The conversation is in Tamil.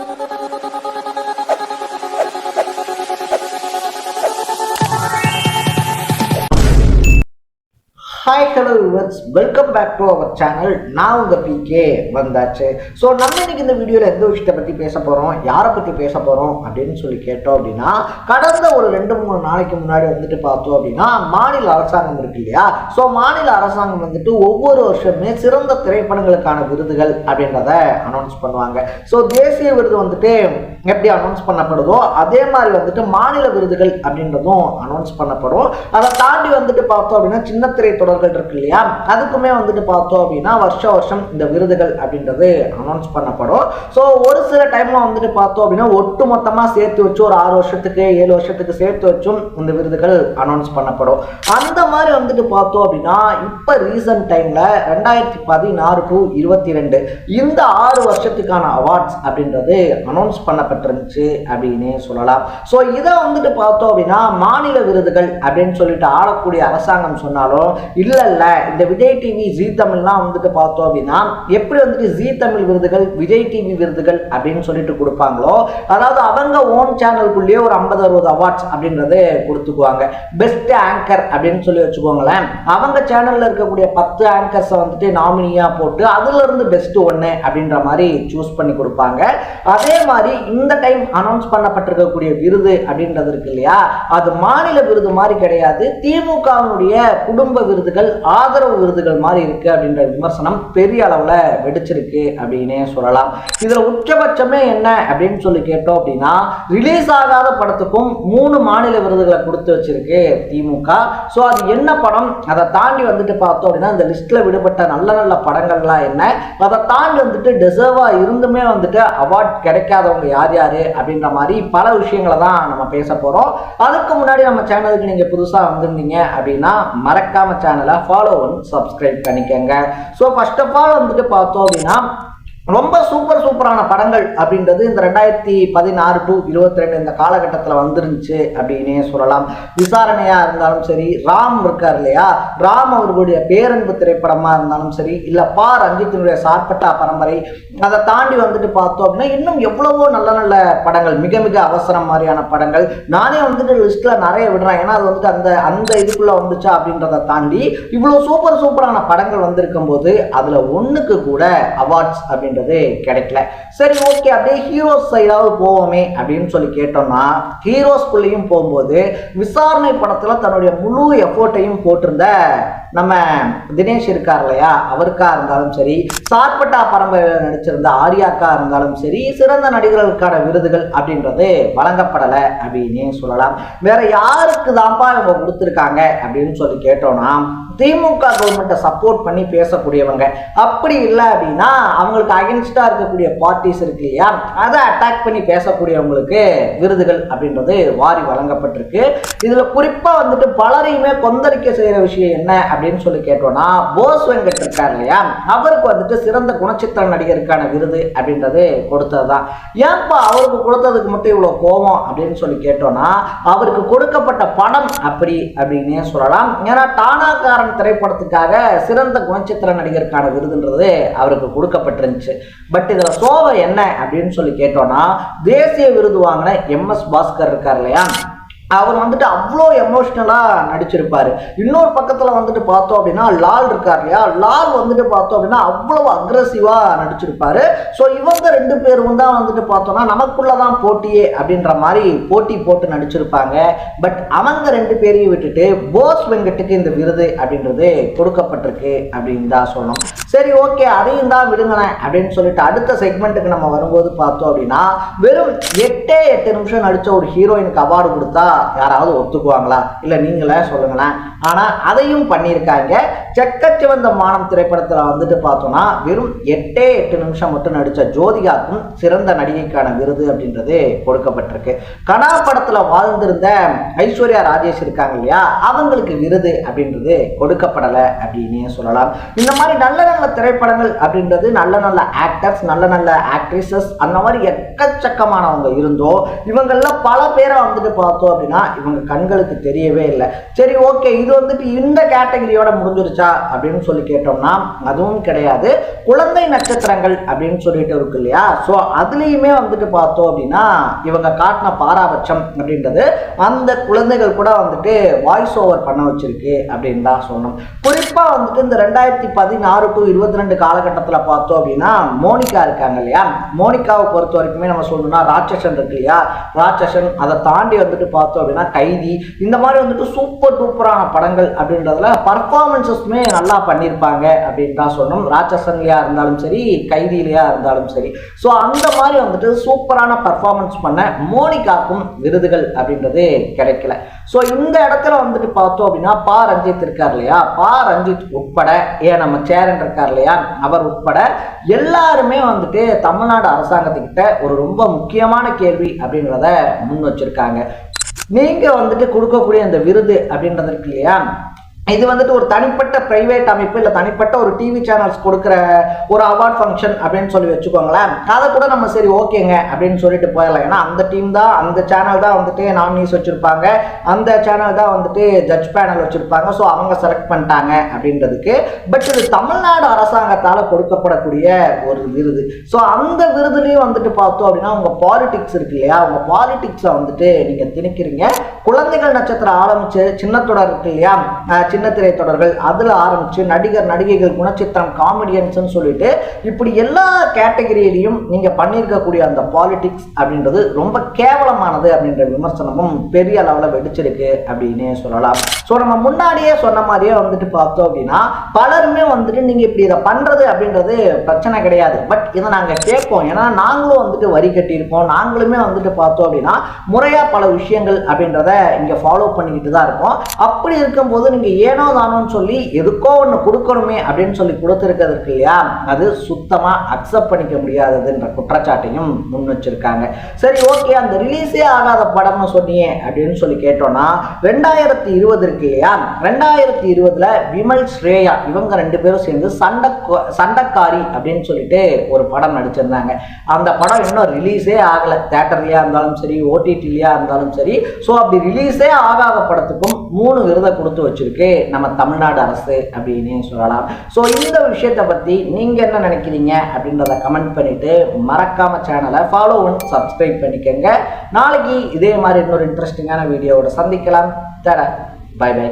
you. Hi hello yours welcome back to our channel நான் உங்கள் பிகே வந்தாச்சு. ஸோ நம்ம இன்னைக்கு இந்த வீடியோவில் எந்த விஷயத்தை பற்றி பேச போகிறோம் யாரை பற்றி பேச போகிறோம் அப்படின்னு சொல்லி கேட்டோம் அப்படின்னா கடந்த ஒரு ரெண்டு மூணு நாளைக்கு முன்னாடி வந்துட்டு பார்த்தோம் அப்படின்னா மாநில அரசாங்கம் இருக்கு இல்லையா? ஸோ மாநில அரசாங்கம் வந்துட்டு ஒவ்வொரு வருஷமே சிறந்த திரைப்படங்களுக்கான விருதுகள் அப்படின்றத அனௌன்ஸ் பண்ணுவாங்க. ஸோ தேசிய விருது வந்துட்டு எப்படி அனௌன்ஸ் பண்ணப்படுதோ அதே மாதிரி வந்துட்டு மாநில விருதுகள் அப்படின்றதும் அனௌன்ஸ் பண்ணப்படும். அதை தாண்டி வந்துட்டு பார்த்தோம் அப்படின்னா சின்ன திரை தொடர்கள் இருக்கு இல்லையா? அதுக்குமே வந்துட்டு பார்த்தோம் அப்படின்னா வருஷம் வருஷம் இந்த விருதுகள் அப்படின்றது அனௌன்ஸ் பண்ணப்படும். ஸோ ஒரு சில டைம்ல வந்துட்டு பார்த்தோம் அப்படின்னா ஒட்டு மொத்தமாக சேர்த்து வச்சு ஒரு ஆறு வருஷத்துக்கு ஏழு வருஷத்துக்கு சேர்த்து வச்சும் இந்த விருதுகள் அனௌன்ஸ் பண்ணப்படும். அந்த மாதிரி வந்துட்டு பார்த்தோம் அப்படின்னா இப்போ ரீசன்ட் டைம்ல ரெண்டாயிரத்தி பதினாறு டு இருபத்தி ரெண்டு இந்த ஆறு வருஷத்துக்கான அவார்ட்ஸ் அப்படின்றது அனௌன்ஸ் பண்ணப்பட்டிருந்துச்சு அப்படின்னு சொல்லலாம். ஸோ இதை வந்துட்டு பார்த்தோம் அப்படின்னா மாநில விருதுகள் அப்படின்னு சொல்லிட்டு ஆளக்கூடிய அரசாங்கம் சொன்னாலும் இல்லை இல்லை இந்த விஜய் டிவி ஜி தமிழ்லாம் வந்துட்டு பார்த்தோம் அப்படின்னா எப்படி வந்துட்டு ஜி தமிழ் விருதுகள் விஜய் டிவி விருதுகள் அப்படின்னு சொல்லிட்டு கொடுப்பாங்களோ அதாவது அவங்க ஓன் சேனலுக்குள்ளேயே ஒரு ஐம்பது அறுபது அவார்ட்ஸ் அப்படின்றது கொடுத்துக்குவாங்க. பெஸ்ட் ஆங்கர் அப்படின்னு சொல்லி வச்சுக்கோங்களேன். அவங்க சேனல்ல இருக்கக்கூடிய பத்து ஆங்கர்ஸை வந்துட்டு நாமினியா போட்டு அதுல இருந்து பெஸ்ட் ஒன்று அப்படின்ற மாதிரி சூஸ் பண்ணி கொடுப்பாங்க. அதே மாதிரி இந்த டைம் அனௌன்ஸ் பண்ணப்பட்டிருக்கக்கூடிய விருது அப்படின்றது இருக்கு இல்லையா? அது மாநில விருது மாதிரி கிடையாது. திமுகவினுடைய குடும்ப விருதுகள் ஆதரவு விருதுகள் மாதிரி இருக்கு அப்படின்ற விமர்சனம் பெரிய அளவில் வெடிச்சிருக்கு அப்படின்னே சொல்லலாம். இதில் உச்சபட்சமே என்ன அப்படின்னு சொல்லி கேட்டோம் அப்படின்னா ரிலீஸ் ஆகாத படத்துக்கும் மூணு மாநில விருதுகளை கொடுத்து வச்சிருக்கு திமுக. ஸோ அது என்ன படம்? அதை தாண்டி வந்துட்டு பார்த்தோம் அப்படின்னா இந்த லிஸ்ட்ல விடுபட்ட நல்ல நல்ல படங்கள்லாம் என்ன? அதை தாண்டி வந்துட்டு டிசர்வாக இருந்துமே வந்துட்டு அவார்ட் கிடைக்காதவங்க யார் யாரு அப்படின்ற மாதிரி பல விஷயங்களை தான் நம்ம பேச போறோம். அதுக்கு முன்னாடி நம்ம சேனலுக்கு நீங்க புதுசா வந்திருந்தீங்க அப்படின்னா மறக்காம சேனலை ஃபாலோ ஒன் சப்ஸ்கிரைப் பண்ணிக்கோங்க. ஸோ ஃபர்ஸ்ட் ஆஃப் ஆல் வந்துட்டு பார்த்தோம் அப்படின்னா ரொம்ப சூப்பர் சூப்பரான படங்கள் அப்படின்றது இந்த ரெண்டாயிரத்தி பதினாறு டு இருபத்தி ரெண்டு இந்த காலகட்டத்தில் வந்துருந்துச்சு அப்படின்னே சொல்லலாம். விசாரணையாக இருந்தாலும் சரி ராம் இருக்கார் இல்லையா? ராம் அவர்களுடைய பேரன்பு திரைப்படமாக இருந்தாலும் சரி இல்லை பா. ரஞ்சித்தினுடைய சார்பட்டா பரம்பரை அதை தாண்டி வந்துட்டு பார்த்தோம் அப்படின்னா இன்னும் எவ்வளவோ நல்ல நல்ல படங்கள் மிக மிக அவசரம் மாதிரியான படங்கள். நானே வந்துட்டு லிஸ்ட்ல நிறைய விடுறேன். ஏன்னா அது வந்துட்டு அந்த அந்த இதுக்குள்ள வந்துச்சா அப்படின்றத தாண்டி இவ்வளோ சூப்பர் சூப்பரான படங்கள் வந்திருக்கும் போது அதில் ஒன்றுக்கு கூட அவார்ட்ஸ் அப்படின்னு அப்படின்றது கிடைக்கல. சரி ஓகே அப்படியே ஹீரோஸ் சைடாவது போவோமே அப்படின்னு சொல்லி கேட்டோம்னா ஹீரோஸ்குள்ளேயும் போகும்போது விசாரணை படத்தில் தன்னுடைய முழு எஃபோர்ட்டையும் போட்டிருந்த நம்ம தினேஷ் இருக்கார் இல்லையா? அவருக்கா இருந்தாலும் சரி சார்பட்டா பரம்பரையில் நடிச்சிருந்த ஆர்யாக்கா இருந்தாலும் சரி சிறந்த நடிகர்களுக்கான விருதுகள் அப்படின்றது வழங்கப்படலை அப்படின்னே சொல்லலாம். வேற யாருக்கு தான்ப்பா இவங்க கொடுத்துருக்காங்க அப்படின்னு சொல்லி கேட்டோம்னா திமுக கவர்மெண்ட்டை சப்போர்ட் பண்ணி பேசக்கூடியவங்க. அப்படி இல்லை அப்படின்னா அவங்களுக்கு அகென்ஸ்டாக இருக்கக்கூடிய பார்ட்டிஸ் இருக்கு இல்லையா? அதை அட்டாக் பண்ணி பேசக்கூடியவங்களுக்கு விருதுகள் அப்படின்றது வாரி வழங்கப்பட்டிருக்கு. இதில் குறிப்பாக வந்துட்டு பலரையுமே கொந்தளிக்க செய்கிற விஷயம் என்ன அப்படின்னு சொல்லி கேட்டோம்னா போஸ் வெங்கட் இருக்கார் இல்லையா? அவருக்கு வந்துட்டு சிறந்த குணச்சித்திர நடிகருக்கான விருது அப்படின்றது கொடுத்ததுதான். ஏன்பா அவருக்கு கொடுத்ததுக்கு மட்டும் இவ்வளோ கோபம் அப்படின்னு சொல்லி கேட்டோம்னா அவருக்கு கொடுக்கப்பட்ட படம் அப்படி அப்படின்னே சொல்லலாம். ஏன்னா டானாக்காரன் திரைப்படத்துக்காக சிறந்த குணச்சித்திர நடிகருக்கான விருதுன்றது அவருக்கு கொடுக்கப்பட்டிருந்துச்சு. பட் இதுல சோகம் என்ன அப்படின்னு சொல்லி கேட்டோம்னா தேசிய விருது வாங்கின எம் எஸ் பாஸ்கர் இருக்கார் இல்லையா? அவர் வந்துட்டு அவ்வளோ எமோஷ்னலாக நடிச்சிருப்பார். இன்னொரு பக்கத்தில் வந்துட்டு பார்த்தோம் அப்படின்னா லால் இருக்கார் இல்லையா? லால் வந்துட்டு பார்த்தோம் அப்படின்னா அவ்வளோ அக்ரஸிவாக நடிச்சிருப்பார். ஸோ இவங்க ரெண்டு பேரும் தான் வந்துட்டு பார்த்தோம்னா நமக்குள்ளே தான் போட்டியே அப்படின்ற மாதிரி போட்டி போட்டு நடிச்சிருப்பாங்க. பட் அவங்க ரெண்டு பேரையும் விட்டுட்டு போஸ் வெங்கட்டுக்கு இந்த விருது அப்படின்றது கொடுக்கப்பட்டிருக்கு அப்படின்னு தான் சொல்லணும். சரி ஓகே அதையும் தான் விடுங்களேன் அப்படின்னு சொல்லிட்டு அடுத்த செக்மெண்ட்டுக்கு நம்ம வரும்போது பார்த்தோம் அப்படின்னா வெறும் எட்டே எட்டு நிமிஷம் நடித்த ஒரு ஹீரோயினுக்கு அவார்டு கொடுத்தா யாராவது ஒத்துக்குவாங்களா? இல்லை நீங்களே சொல்லுங்களேன். ஆனால் அதையும் பண்ணியிருக்காங்க. செக்கச்சிவந்த மானம் திரைப்படத்தில் வந்துட்டு பார்த்தோம்னா வெறும் எட்டே எட்டு நிமிஷம் மட்டும் நடித்த ஜோதிகாக்கும் சிறந்த நடிகைக்கான விருது அப்படின்றது கொடுக்கப்பட்டிருக்கு. கனா படத்தில் வாழ்ந்திருந்த ஐஸ்வர்யா ராஜேஷ் இருக்காங்க இல்லையா? அவங்களுக்கு விருது அப்படின்றது கொடுக்கப்படலை அப்படின்னே சொல்லலாம். இந்த மாதிரி நல்ல நல்ல திரைப்படங்கள் அப்படின்றது நல்ல நல்ல ஆக்டர்ஸ் நல்ல நல்ல ஆக்ட்ரஸஸ் அந்த மாதிரி எக்கச்சக்கமானவங்க இருந்தோ இவங்களில் பல பேரை வந்துட்டு பார்த்தோம் அப்படின்னா அப்படின்னா இவங்க கண்களுக்கு தெரியவே இல்லை. சரி ஓகே இது வந்துட்டு இந்த கேட்டகரியோட முடிஞ்சிருச்சா அப்படின்னு சொல்லி கேட்டோம்னா அதுவும் கிடையாது. குழந்தை நட்சத்திரங்கள் அப்படின்னு சொல்லிட்டு இருக்கு இல்லையா? ஸோ அதுலேயுமே வந்துட்டு பார்த்தோம் அப்படின்னா இவங்க காட்டின பாராபட்சம் அப்படின்றது அந்த குழந்தைகள் கூட வந்துட்டு வாய்ஸ் ஓவர் பண்ண வச்சிருக்கு அப்படின்னு தான் சொன்னோம் குறிப்பாக வந்துட்டு இந்த ரெண்டாயிரத்தி பதினாறு டு இருபத்தி ரெண்டு காலகட்டத்தில் பார்த்தோம் அப்படின்னா மோனிகா இருக்காங்க இல்லையா? மோனிகாவை பொறுத்த வரைக்குமே நம்ம சொல்லணும்னா ராட்சசன் இருக்கு இல்லையா? ராட்சசன் அதை தாண்டி வந்துட்டு பார்த்தோம் அப்படின்னா கைதி இந்த மாதிரி வந்துட்டு சூப்பர் டூப்பரான படங்கள் அப்படின்றதுல பர்ஃபார்மன்ஸஸ்மே நல்லா பண்ணியிருப்பாங்க அப்படின்னு தான் சொன்னோம் ராட்சசன்லையா இருந்தாலும் சரி கைதியிலையா இருந்தாலும் சரி. ஸோ அந்த மாதிரி வந்துட்டு சூப்பரான பர்ஃபார்மன்ஸ் பண்ண மோனிகாக்கும் விருதுகள் அப்படின்றது கிடைக்கல. ஸோ இந்த இடத்துல வந்துட்டு பார்த்தோம் அப்படின்னா பா. ரஞ்சித் இருக்கார் இல்லையா? பா. ரஞ்சித் உட்பட ஏன் நம்ம சேரன் இருக்கார் இல்லையா? அவர் உட்பட எல்லாருமே வந்துட்டு தமிழ்நாடு அரசாங்கத்துக்கிட்ட ஒரு ரொம்ப முக்கியமான கேள்வி அப்படின்றத முன் வச்சிருக்காங்க. நீங்கள் வந்துட்டு கொடுக்கக்கூடிய அந்த விருது அப்படின்றது இருக்கு இல்லையா? இது வந்துட்டு ஒரு தனிப்பட்ட பிரைவேட் அமைப்பு இல்லை தனிப்பட்ட ஒரு டிவி சேனல்ஸ் கொடுக்குற ஒரு அவார்ட் ஃபங்க்ஷன் அப்படின்னு சொல்லி வச்சுக்கோங்களேன். அதை கூட நம்ம சரி ஓகேங்க அப்படின்னு சொல்லிட்டு போயிடலாம். ஏன்னா அந்த டீம் தான் அந்த சேனல் தான் வந்துட்டு நாமினிஸ் வச்சுருப்பாங்க. அந்த சேனல் தான் வந்துட்டு ஜட்ஜ் பேனல் வச்சுருப்பாங்க. ஸோ அவங்க செலக்ட் பண்ணிட்டாங்க அப்படின்றதுக்கு. பட் இது தமிழ்நாடு அரசாங்கத்தால் கொடுக்கப்படக்கூடிய ஒரு விருது. ஸோ அந்த விருதுலேயும் வந்துட்டு பார்த்தோம் அப்படின்னா உங்கள் பாலிடிக்ஸ் இருக்கு இல்லையா? உங்கள் பாலிடிக்ஸை வந்துட்டு நீங்கள் திணிக்கிறீங்க. குழந்தைகள் நட்சத்திரம் ஆரம்பிச்சு சின்னத்தொடர் இருக்கு இல்லையா? சின்ன திரை தொடர்கள். அதில் ஆரம்பிச்சு நடிகர் நடிகைகள் குணச்சித்திரம் காமெடியன்ஸ்னு சொல்லிட்டு இப்படி எல்லா கேட்டகரியிலையும் நீங்கள் பண்ணியிருக்கக்கூடிய அந்த பாலிடிக்ஸ் அப்படின்றது ரொம்ப கேவலமானது அப்படின்ற விமர்சனமும் பெரிய அளவில் வெடிச்சிருக்கு அப்படின்னே சொல்லலாம். ஸோ நம்ம முன்னாடியே சொன்ன மாதிரியே வந்துட்டு பார்த்தோம் அப்படின்னா பலருமே வந்துட்டு நீங்கள் இப்படி இதை பண்ணுறது அப்படின்றது பிரச்சனை கிடையாது. பட் இதை நாங்கள் கேட்போம். ஏன்னா நாங்களும் வந்துட்டு வரி கட்டியிருக்கோம். நாங்களுமே வந்துட்டு பார்த்தோம் அப்படின்னா முறையாக பல விஷயங்கள் அப்படின்றத இங்கே ஃபாலோ பண்ணிக்கிட்டு தான் இருக்கோம். அப்படி இருக்கும்போது நீங்கள் ஏனோ தானோன்னு சொல்லி எதுக்கோ ஒன்று கொடுக்கணுமே அப்படின்னு சொல்லி கொடுத்துருக்கிறது இருக்கு இல்லையா? அது சுத்தமாக அக்செப்ட் பண்ணிக்க முடியாததுன்ற குற்றச்சாட்டையும் முன் வச்சிருக்காங்க. சரி ஓகே அந்த ரிலீஸே ஆகாத படம்னு சொன்னியே அப்படின்னு சொல்லி கேட்டோம்னா ரெண்டாயிரத்தி இருபது இருக்கு இல்லையா? ரெண்டாயிரத்தி இருபதுல விமல் ஸ்ரேயா இவங்க ரெண்டு பேரும் சேர்ந்து சண்டை சண்டைக்காரி அப்படின்னு சொல்லிட்டு ஒரு படம் நடிச்சிருந்தாங்க. அந்த படம் இன்னும் ரிலீஸே ஆகலை. தேட்டர்லையா இருந்தாலும் சரி ஓடிடிலையா இருந்தாலும் சரி. ஸோ அப்படி ரிலீஸே ஆகாத படத்துக்கும் மூணு விருதை கொடுத்து வச்சிருக்கு நம்ம தமிழ்நாடு அரசு அப்படின்னு சொல்லலாம். ஸோ இந்த விஷயத்தை பற்றி நீங்கள் என்ன நினைக்கிறீங்க அப்படின்றத கமெண்ட் பண்ணிட்டு மறக்காம சேனலை ஃபாலோ ஒன் சப்ஸ்கிரைப் பண்ணிக்கோங்க. நாளைக்கு இதே மாதிரி இன்னொரு இன்ட்ரெஸ்டிங்கான வீடியோவோட சந்திக்கலாம். தர பை பை